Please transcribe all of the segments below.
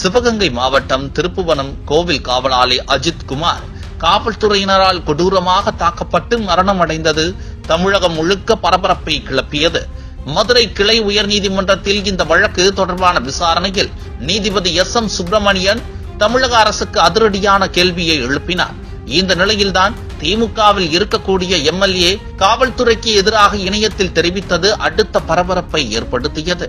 சிவகங்கை மாவட்டம் திருப்புவனம் கோவில் காவலாளி அஜித் குமார் காவல்துறையினரால் கொடூரமாக தாக்கப்பட்டு மரணமடைந்தது தமிழகம் முழுக்க பரபரப்பை கிளப்பியது. மதுரை கிளை உயர்நீதிமன்றத்தில் இந்த வழக்கு தொடர்பான விசாரணையில் நீதிபதி எஸ் எம் சுப்பிரமணியன் தமிழக அரசுக்கு அதிரடியான கேள்வியை எழுப்பினார். இந்த நிலையில்தான் திமுகவில் இருக்கக்கூடிய எம்எல்ஏ காவல்துறைக்கு எதிராக இணையத்தில் தெரிவித்தது அடுத்த பரபரப்பை ஏற்படுத்தியது.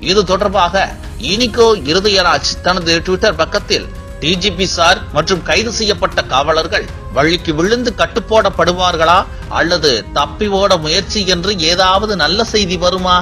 இது தொடர்பாக இனிகோ இருதயராஜ் தனது ட்விட்டர் பக்கத்தில் டிஜிபி சார் மற்றும் கைது செய்யப்பட்ட காவலர்கள் வழிக்கு விழுந்து கட்டுப்போடப்படுவார்களா அல்லது தப்பி ஓட முயற்சி என்று ஏதாவது நல்ல செய்தி வருமா?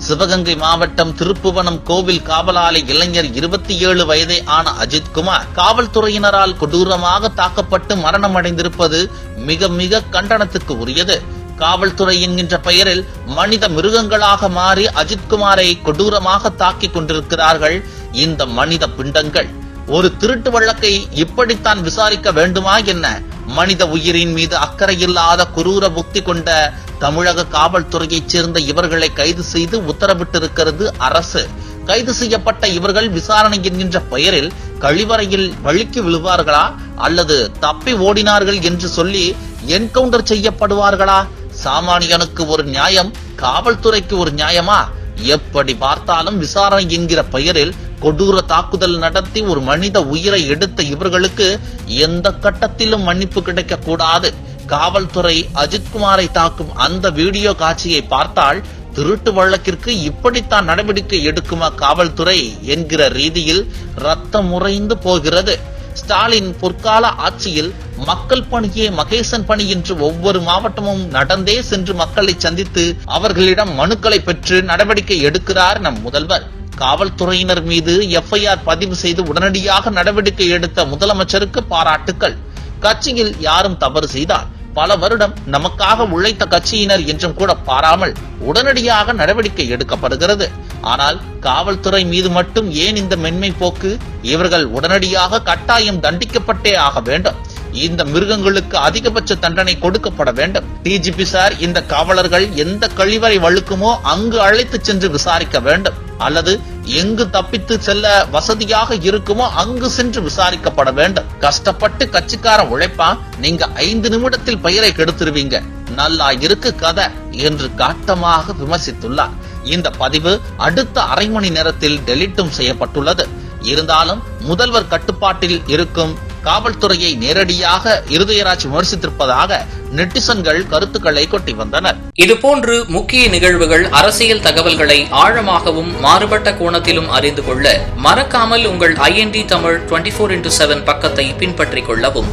சிவகங்கை மாவட்டம் திருப்புவனம் கோவில் காவலாளி இளைஞர் இருபத்தி ஏழு வயதே ஆன அஜித்குமார் காவல்துறையினரால் கொடூரமாக தாக்கப்பட்டு மரணமடைந்திருப்பது மிக மிக கண்டனத்துக்கு உரியது. காவல்துறை என்கின்ற பெயரில் மனித மிருகங்களாக மாறி அஜித்குமாரை கொடூரமாக தாக்கிக் கொண்டிருக்கிறார்கள் இந்த மனித பிண்டங்கள். ஒரு திருட்டு வழக்கை இப்படித்தான் விசாரிக்க வேண்டுமா என்ன? மனித உயிரின் மீது அக்கறையில்லாத குரூர புக்தி கொண்ட தமிழக காவல்துறையைச் சேர்ந்த இவர்களை கைது செய்து உத்தரவிட்டிருக்கிறது அரசு. கைது செய்யப்பட்ட இவர்கள் விசாரணை என்கின்ற பெயரில் கழிவறையில் வழுக்கி விழுவார்களா? அல்லது தப்பி ஓடினார்கள் என்று சொல்லி என்கவுண்டர் செய்யப்படுவார்களா? சாமானியனுக்கு ஒரு நியாயம் காவல்துறைக்கு ஒரு நியாயமா? எப்படி பார்த்தாலும் விசாரணை என்கிற பெயரில் கொடூர தாக்குதல் நடத்தி ஒரு மனித உயிரை எடுத்த இவர்களுக்கு எந்த கட்டத்திலும் மன்னிப்பு கிடைக்க கூடாது காவல்துறை அஜித்குமாரை தாக்கும் அந்த வீடியோ காட்சியை பார்த்தால் திருட்டு வழக்கிற்கு இப்படித்தான் நடவடிக்கை எடுக்குமா காவல்துறை என்கிற ரீதியில் ரத்தம் உறைந்து போகிறது. ஸ்டாலின் பொற்கால ஆட்சியில் மக்கள் பணியே மகேசன் பணி என்று ஒவ்வொரு மாவட்டமும் நடந்தே சென்று மக்களை சந்தித்து அவர்களிடம் மனுக்களை பெற்று நடவடிக்கை எடுக்கிறார் நம் முதல்வர். காவல்துறையினர் மீது எஃப்ஐஆர் பதிவு செய்து உடனடியாக நடவடிக்கை எடுத்த முதலமைச்சருக்கு பாராட்டுக்கள். கட்சியில் யாரும் தவறு செய்தால் பல வருடம் நமக்காக உழைத்த கட்சியினர் என்றும் கூட பாராமல் உடனடியாக நடவடிக்கை எடுக்கப்படுகிறது. ஆனால் காவல்துறை மீது மட்டும் ஏன் இந்த மென்மை போக்கு? இவர்கள் உடனடியாக கட்டாயம் தண்டிக்கப்பட்டே ஆக வேண்டும். இந்த மிருகங்களுக்கு அதிகபட்ச தண்டனை கொடுக்கப்பட வேண்டும். டிஜிபி சார் இந்த காவலர்கள் எந்த கழிவறை வழுக்குமோ அங்கு அழைத்து சென்று விசாரிக்க வேண்டும். அல்லது எங்கு தப்பித்து செல்ல வசதியாக இருக்குமோ அங்கு சென்று விசாரிக்கப்பட வேண்டும். கஷ்டப்பட்டு கட்சிக்காரன் உழைப்பான். நீங்க ஐந்து நிமிடத்தில் பெயரை கெடுத்துருவீங்க. நல்லா இருக்கு கதை என்று காட்டமாக விமர்சித்துள்ளார். இந்த பதிவு அடுத்த அரை மணி நேரத்தில் டெலிட்டும் செய்யப்பட்டுள்ளது. இருந்தாலும் முதல்வர் கட்டுப்பாட்டில் இருக்கும் காவல்துறையை நேரடியாக இருதயராஜ் விமர்சித்திருப்பதாக நெட்டிசன்கள் கருத்துக்களை கொட்டி வந்தனர். இதுபோன்று முக்கிய நிகழ்வுகள் அரசியல் தகவல்களை ஆழமாகவும் மாறுபட்ட கோணத்திலும் அறிந்து கொள்ள மறக்காமல் உங்கள் IND Tamil twenty four into seven பக்கத்தை பின்பற்றிக் கொள்ளவும்.